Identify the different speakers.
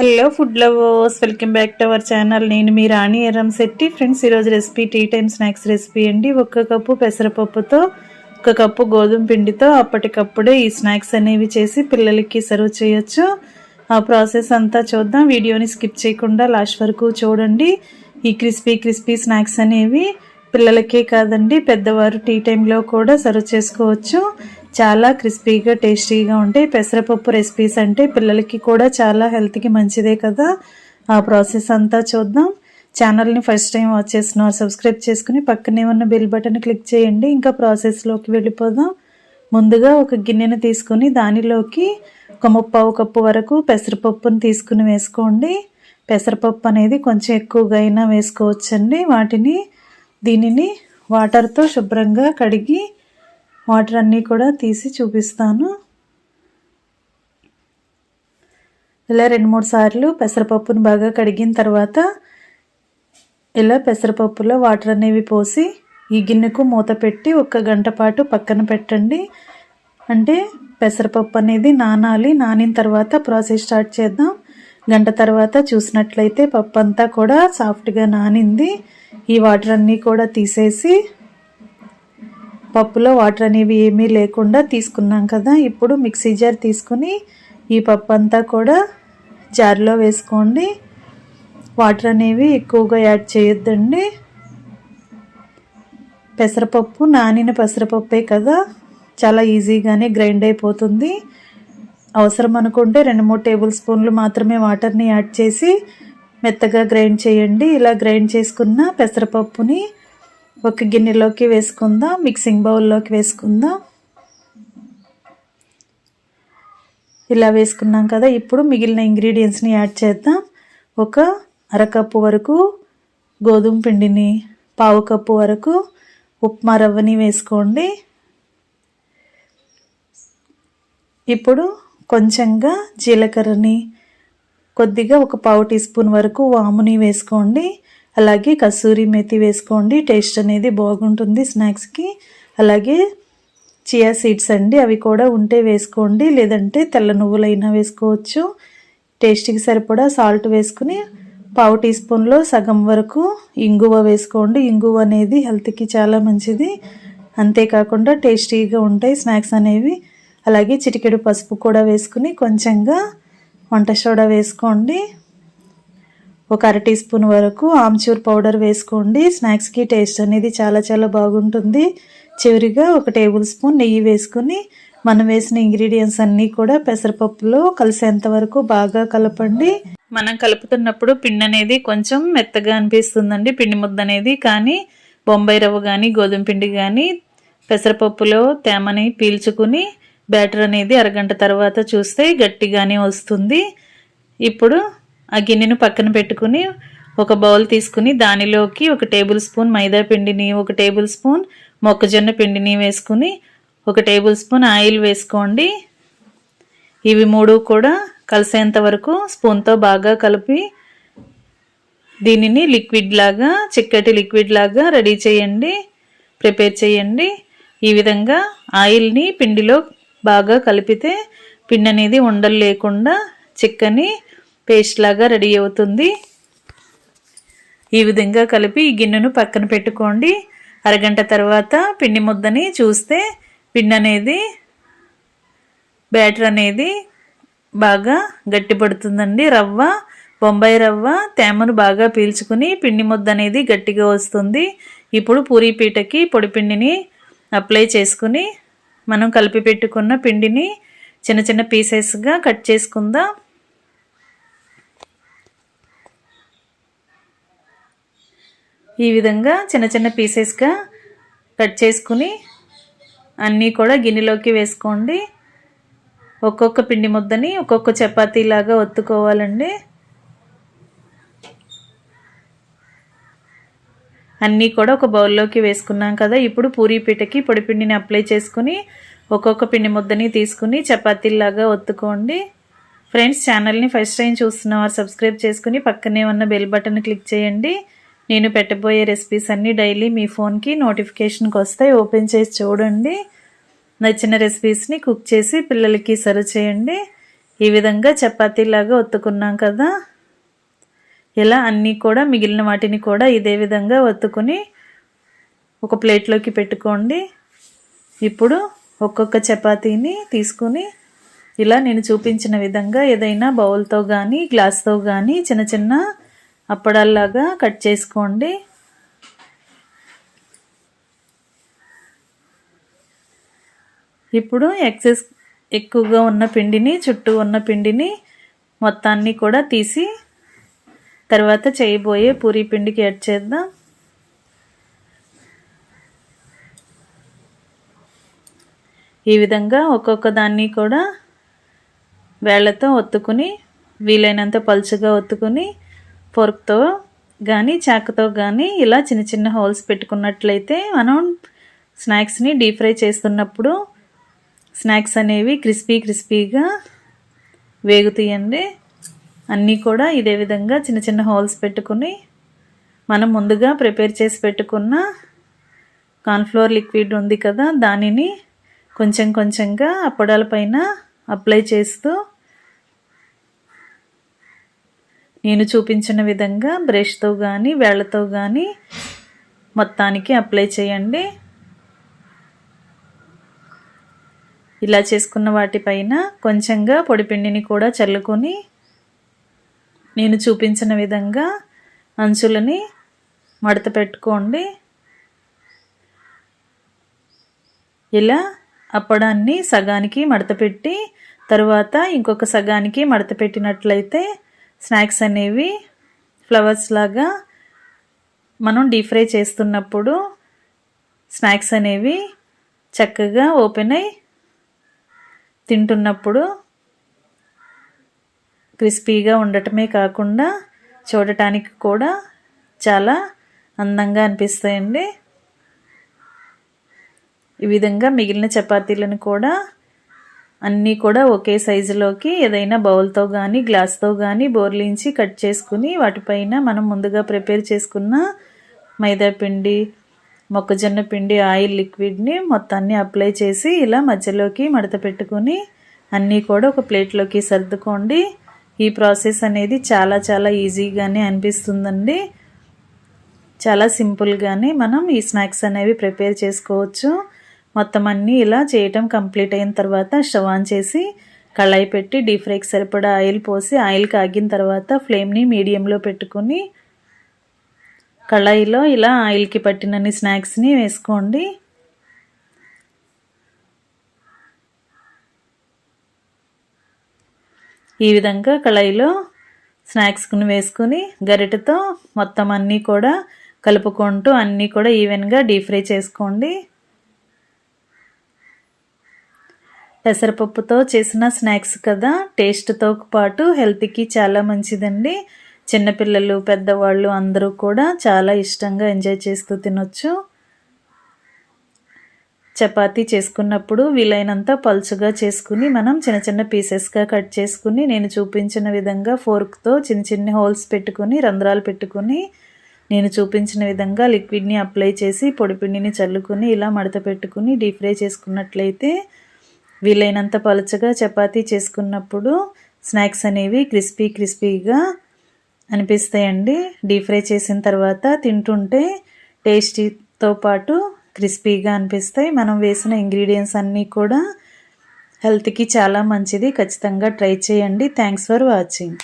Speaker 1: Hello food lovers welcome back to our channel. నేను మీ Rani Erram Shetty. Friends ఈరోజు recipe tea time snacks recipe అండి. ఒక కప్పు పెసరపప్పుతో ఒక కప్పు గోధుమ పిండితో అప్పటికప్పుడే ఈ స్నాక్స్ అనేవి చేసి పిల్లలకి సర్వ్ చేయొచ్చు. ఆ ప్రాసెస్ అంతా చూద్దాం. వీడియోని స్కిప్ చేయకుండా లాస్ట్ వరకు చూడండి. ఈ క్రిస్పీ క్రిస్పీ స్నాక్స్ అనేవి పిల్లలకే కాదండి పెద్దవారు టీ టైంలో కూడా సర్వ్ చేసుకోవచ్చు. చాలా క్రిస్పీగా టేస్టీగా ఉంటాయి. పెసరపప్పు రెసిపీస్ అంటే పిల్లలకి కూడా చాలా హెల్త్కి మంచిదే కదా. ఆ ప్రాసెస్ అంతా చూద్దాం. ఛానల్ని ఫస్ట్ టైం వాచ్ చేసిన సబ్స్క్రైబ్ చేసుకుని పక్కనే ఉన్న బెల్ బటన్ క్లిక్ చేయండి. ఇంకా ప్రాసెస్లోకి వెళ్ళిపోదాం. ముందుగా ఒక గిన్నెను తీసుకుని దానిలోకి ఒక ముప్పావు కప్పు వరకు పెసరపప్పును తీసుకుని వేసుకోండి. పెసరపప్పు అనేది కొంచెం ఎక్కువగా అయినా వేసుకోవచ్చండి. వాటిని దీనిని వాటర్తో శుభ్రంగా కడిగి వాటర్ అన్నీ కూడా తీసి చూపిస్తాను. ఇలా రెండు మూడు సార్లు పెసరపప్పును బాగా కడిగిన తర్వాత ఇలా పెసరపప్పులో వాటర్ అనేవి పోసి ఈ గిన్నెకు మూత పెట్టి ఒక గంట పాటు పక్కన పెట్టండి. అంటే పెసరపప్పు అనేది నానాలి నానిన తర్వాత ప్రాసెస్ స్టార్ట్ చేద్దాం. గంట తర్వాత చూసినట్లయితే పప్పు అంతా కూడా సాఫ్ట్గా నానింది. ఈ వాటర్ అన్నీ కూడా తీసేసి పప్పులో వాటర్ అనేవి ఏమీ లేకుండా తీసుకున్నాం కదా. ఇప్పుడు మిక్సీ జార్ తీసుకుని ఈ పప్పు అంతా కూడా జార్లో వేసుకోండి. వాటర్ అనేవి ఎక్కువగా యాడ్ చేయొద్దండి. పెసరపప్పు నానిన పెసరపప్పే కదా. చాలా ఈజీగానే గ్రైండ్ అయిపోతుంది. అవసరం అనుకుంటే రెండు మూడు టేబుల్ స్పూన్లు మాత్రమే వాటర్ని యాడ్ చేసి మెత్తగా గ్రైండ్ చేయండి. ఇలా గ్రైండ్ చేసుకున్న పెసరపప్పుని ఒక గిన్నెలోకి వేసుకుందాం మిక్సింగ్ బౌల్లోకి వేసుకుందాం? ఇలా వేసుకున్నాం కదా ఇప్పుడు మిగిలిన ఇంగ్రీడియంట్స్ని యాడ్ చేద్దాం. ఒక అరకప్పు వరకు గోధుమ పిండిని పావు కప్పు వరకు ఉప్మా రవ్వని వేసుకోండి. ఇప్పుడు కొంచెంగా జీలకర్రని కొద్దిగా ఒక పావు టీ స్పూన్ వరకు వాముని వేసుకోండి. అలాగే కస్తూరి మెతి వేసుకోండి. టేస్ట్ అనేది బాగుంటుంది స్నాక్స్కి. అలాగే చియా సీడ్స్ అండి అవి కూడా ఉంటే వేసుకోండి. లేదంటే తెల్ల నువ్వులైనా వేసుకోవచ్చు. టేస్ట్కి సరిపడా సాల్ట్ వేసుకుని పావు టీ స్పూన్లో సగం వరకు ఇంగువ వేసుకోండి. ఇంగువ అనేది హెల్త్కి చాలా మంచిది. అంతేకాకుండా టేస్టీగా ఉంటాయి స్నాక్స్ అనేవి. అలాగే చిటికెడు పసుపు కూడా వేసుకుని కొంచెంగా వంట సోడా వేసుకోండి. ఒక అర టీ స్పూన్ వరకు ఆమ్చూర్ పౌడర్ వేసుకోండి. స్నాక్స్కి టేస్ట్ అనేది చాలా చాలా బాగుంటుంది. చివరిగా ఒక టేబుల్ స్పూన్ నెయ్యి వేసుకుని మనం వేసిన ఇంగ్రీడియంట్స్ అన్నీ కూడా పెసరపప్పులో కలిసేంత వరకు బాగా కలపండి. మనం కలుపుతున్నప్పుడు పిండి అనేది కొంచెం మెత్తగా అనిపిస్తుందండి. పిండి ముద్ద అనేది కానీ బొంబాయి రవ్వ కానీ గోధుమ పిండి కానీ పెసరపప్పులో తేమని పీల్చుకుని బ్యాటర్ అనేది అరగంట తర్వాత చూస్తే గట్టిగానే వస్తుంది. ఇప్పుడు ఆ గిన్నెను పక్కన పెట్టుకుని ఒక బౌల్ తీసుకుని దానిలోకి ఒక టేబుల్ స్పూన్ మైదా పిండిని ఒక టేబుల్ స్పూన్ మొక్కజొన్న పిండిని వేసుకుని ఒక టేబుల్ స్పూన్ ఆయిల్ వేసుకోండి. ఇవి మూడు కూడా కలిసేంత వరకు స్పూన్తో బాగా కలిపి దీనిని లిక్విడ్ లాగా చిక్కటి లిక్విడ్ లాగా రెడీ చేయండి ప్రిపేర్ చేయండి. ఈ విధంగా ఆయిల్ని పిండిలో బాగా కలిపితే పిండి అనేది ఉండలు లేకుండా చిక్కని పేస్ట్ లాగా రెడీ అవుతుంది. ఈ విధంగా కలిపి ఈ గిన్నెను పక్కన పెట్టుకోండి. అరగంట తర్వాత పిండి ముద్దని చూస్తే పిండి అనేది బ్యాటర్ అనేది బాగా గట్టిపడుతుందండి. రవ్వ బొంబాయి రవ్వ తేమను బాగా పీల్చుకుని పిండి ముద్ద అనేది గట్టిగా వస్తుంది. ఇప్పుడు పూరీ పీటకి పొడిపిండిని అప్లై చేసుకుని మనం కలిపి పెట్టుకున్న పిండిని చిన్న చిన్న పీసెస్గా కట్ చేసుకుందాం. ఈ విధంగా చిన్న చిన్న పీసెస్గా కట్ చేసుకుని అన్నీ కూడా గిన్నెలోకి వేసుకోండి. ఒక్కొక్క పిండి ముద్దని ఒక్కొక్క చపాతీలాగా ఒత్తుకోవాలండి. అన్నీ కూడా ఒక బౌల్లోకి వేసుకున్నాం కదా ఇప్పుడు పూరీ పీటకి అప్లై చేసుకుని ఒక్కొక్క పిండి ముద్దని తీసుకుని చపాతీలాగా ఒత్తుకోండి. ఫ్రెండ్స్ ఛానల్ని ఫస్ట్ టైం చూస్తున్నవారు సబ్స్క్రైబ్ చేసుకుని పక్కనే ఉన్న బెల్ బటన్ క్లిక్ చేయండి. నేను పెట్టబోయే రెసిపీస్ అన్నీ డైలీ మీ ఫోన్కి నోటిఫికేషన్కి వస్తాయి. ఓపెన్ చేసి చూడండి. నచ్చిన రెసిపీస్ని కుక్ చేసి పిల్లలకి సర్వ్ చేయండి. ఈ విధంగా చపాతీలాగా ఒత్తుకున్నాం కదా. ఇలా అన్నీ కూడా మిగిలిన వాటిని కూడా ఇదే విధంగా ఒత్తుకుని ఒక ప్లేట్లోకి పెట్టుకోండి. ఇప్పుడు ఒక్కొక్క చపాతీని తీసుకుని ఇలా నేను చూపించిన విధంగా ఏదైనా బౌల్తో కానీ గ్లాస్తో కానీ చిన్న చిన్న అప్పడల్లాగా కట్ చేసుకోండి. ఇప్పుడు ఎక్సెస్ ఎక్కువగా ఉన్న పిండిని చుట్టూ ఉన్న పిండిని మొత్తాన్ని కూడా తీసి తర్వాత చేయబోయే పూరీ పిండికి యాడ్ చేద్దాం. ఈ విధంగా ఒక్కొక్క దాన్ని కూడా వేళ్ళతో ఒత్తుకుని వీలైనంత పలుచగా ఒత్తుకుని ఫోర్క్తో కానీ చాకుతో కానీ ఇలా చిన్న చిన్న హోల్స్ పెట్టుకున్నట్లయితే మనం స్నాక్స్ని డీప్ ఫ్రై చేస్తున్నప్పుడు స్నాక్స్ అనేవి క్రిస్పీ క్రిస్పీగా వేగుతాయండి. అన్నీ కూడా ఇదే విధంగా చిన్న చిన్న హోల్స్ పెట్టుకుని మనం ముందుగా ప్రిపేర్ చేసి పెట్టుకున్న కార్న్ఫ్లోర్ లిక్విడ్ ఉంది కదా దానిని కొంచెం కొంచెంగా అప్పడాలపైన అప్లై చేస్తూ నేను చూపించిన విధంగా బ్రష్తో కానీ వేళ్ళతో కానీ మొత్తానికి అప్లై చేయండి. ఇలా చేసుకున్న వాటిపైన కొంచెంగా పొడిపిండిని కూడా చల్లుకొని నేను చూపించిన విధంగా అంచులని మడత పెట్టుకోండి. ఇలా అప్పడాన్ని సగానికి మడత పెట్టి తరువాత ఇంకొక సగానికి మడత పెట్టినట్లయితే స్నాక్స్ అనేవి ఫ్లవర్స్ లాగా మనం డీప్ ఫ్రై చేస్తున్నప్పుడు స్నాక్స్ అనేవి చక్కగా ఓపెన్ అయి తింటున్నప్పుడు క్రిస్పీగా ఉండటమే కాకుండా చూడటానికి కూడా చాలా అందంగా అనిపిస్తాయండి. ఈ విధంగా మిగిలిన చపాతీలను కూడా అన్నీ కూడా ఒకే సైజులోకి ఏదైనా బౌల్తో కానీ గ్లాస్తో కానీ బోర్లించి కట్ చేసుకుని వాటిపైన మనం ముందుగా ప్రిపేర్ చేసుకున్న మైదా పిండి మొక్కజొన్న పిండి ఆయిల్ లిక్విడ్ని మొత్తాన్ని అప్లై చేసి ఇలా మధ్యలోకి మడత పెట్టుకుని అన్నీ కూడా ఒక ప్లేట్లోకి సర్దుకోండి. ఈ ప్రాసెస్ అనేది చాలా చాలా ఈజీగానే అనిపిస్తుందండి. చాలా సింపుల్గానే మనం ఈ స్నాక్స్ అనేవి ప్రిపేర్ చేసుకోవచ్చు. మొత్తం అన్నీ ఇలా చేయటం కంప్లీట్ అయిన తర్వాత స్టవ్ ఆన్ చేసి కళాయి పెట్టి డీప్ ఫ్రైకి సరిపడా ఆయిల్ పోసి ఆయిల్ కాగిన తర్వాత ఫ్లేమ్ని మీడియంలో పెట్టుకుని కళాయిలో ఇలా ఆయిల్కి పట్టినన్ని స్నాక్స్ని వేసుకోండి. ఈ విధంగా కళాయిలో స్నాక్స్ని వేసుకుని గరిటతో మొత్తం అన్నీ కూడా కలుపుకుంటూ అన్నీ కూడా ఈవెన్గా డీప్ ఫ్రై చేసుకోండి. పెసరపప్పుతో చేసిన స్నాక్స్ కదా. టేస్ట్తో పాటు హెల్త్కి చాలా మంచిదండి. చిన్నపిల్లలు పెద్దవాళ్ళు అందరూ కూడా చాలా ఇష్టంగా ఎంజాయ్ చేస్తూ తినొచ్చు. చపాతీ చేసుకున్నప్పుడు వీలైనంత పలుచుగా చేసుకుని మనం చిన్న చిన్న పీసెస్గా కట్ చేసుకుని నేను చూపించిన విధంగా ఫోర్క్తో చిన్న చిన్న హోల్స్ పెట్టుకుని రంధ్రాలు పెట్టుకుని నేను చూపించిన విధంగా లిక్విడ్ని అప్లై చేసి పొడిపిండిని చల్లుకుని ఇలా మడత పెట్టుకుని డీప్ ఫ్రై చేసుకున్నట్లయితే వీలైనంత పలుచగా చపాతీ చేసుకున్నప్పుడు స్నాక్స్ అనేవి క్రిస్పీ క్రిస్పీగా అనిపిస్తాయండి. డీప్ ఫ్రై చేసిన తర్వాత తింటుంటే టేస్టీతో పాటు క్రిస్పీగా అనిపిస్తాయి. మనం వేసిన ఇంగ్రీడియంట్స్ అన్నీ కూడా హెల్త్కి చాలా మంచిది. ఖచ్చితంగా ట్రై చేయండి. Thanks for watching.